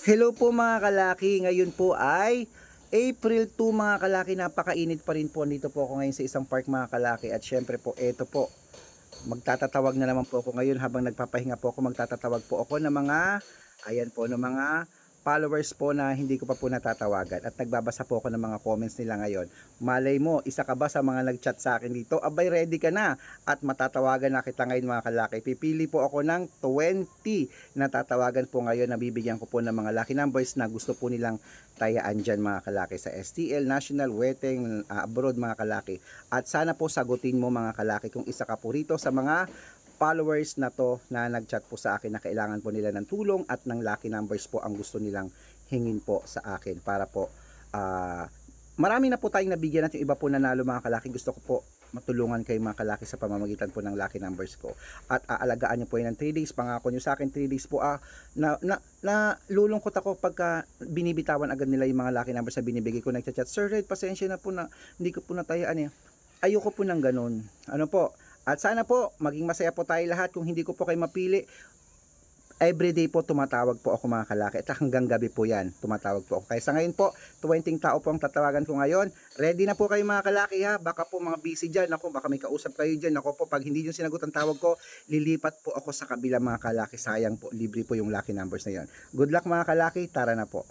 Hello po mga kalaki, ngayon po ay April 2 mga kalaki, napakainit pa rin po. Nandito po ako ngayon sa isang park mga kalaki. At syempre po, eto po, magtatatawag na naman po ako ngayon. Habang nagpapahinga po ako, magtatatawag po ako ng mga, ayan po, ng mga followers po na hindi ko pa po natatawagan at nagbabasa po ako ng mga comments nila ngayon. Malay mo, isa ka ba sa mga nag-chat sa akin dito? Abay, ready ka na at matatawagan na kita ngayon mga kalaki. Pipili po ako ng 20 na tatawagan po ngayon na bibigyan ko po ng mga lucky numbers na gusto po nilang tayaan dyan mga kalaki sa STL, National, Weteng, uh, abroad mga kalaki. At sana po sagutin mo mga kalaki kung isa ka po rito sa mga followers na to na nag-chat po sa akin na kailangan po nila ng tulong at ng lucky numbers po ang gusto nilang hingin po sa akin para po ah, marami na po tayong nabigyan at yung iba po nanalo mga kalaki gusto ko po matulungan kayo mga kalaki sa pamamagitan po ng lucky numbers ko. At aalagaan niyo po yun ng 3 days pangako niyo sa akin 3 days po ah, na, na, na lulungkot ako pagka binibitawan agad nila yung mga lucky numbers na binibigay ko. Nagchat sir Red pasensya na po na hindi ko po natayaan eh. Ayoko po ng ganun. Ano po at sana po, maging masaya po tayo lahat kung hindi ko po kayo mapili. Everyday po tumatawag po ako mga kalaki at hanggang gabi po yan tumatawag po ako. Kaya sa ngayon po, 20 tao po ang tatawagan ko ngayon. Ready na po kayo mga kalaki ha. Baka po mga busy dyan. Ako, baka may kausap kayo dyan. Ako po, pag hindi nyo sinagot ang tawag ko, lilipat po ako sa kabila mga kalaki. Sayang po, libre po yung lucky numbers na yon. Good luck mga kalaki. Tara na po.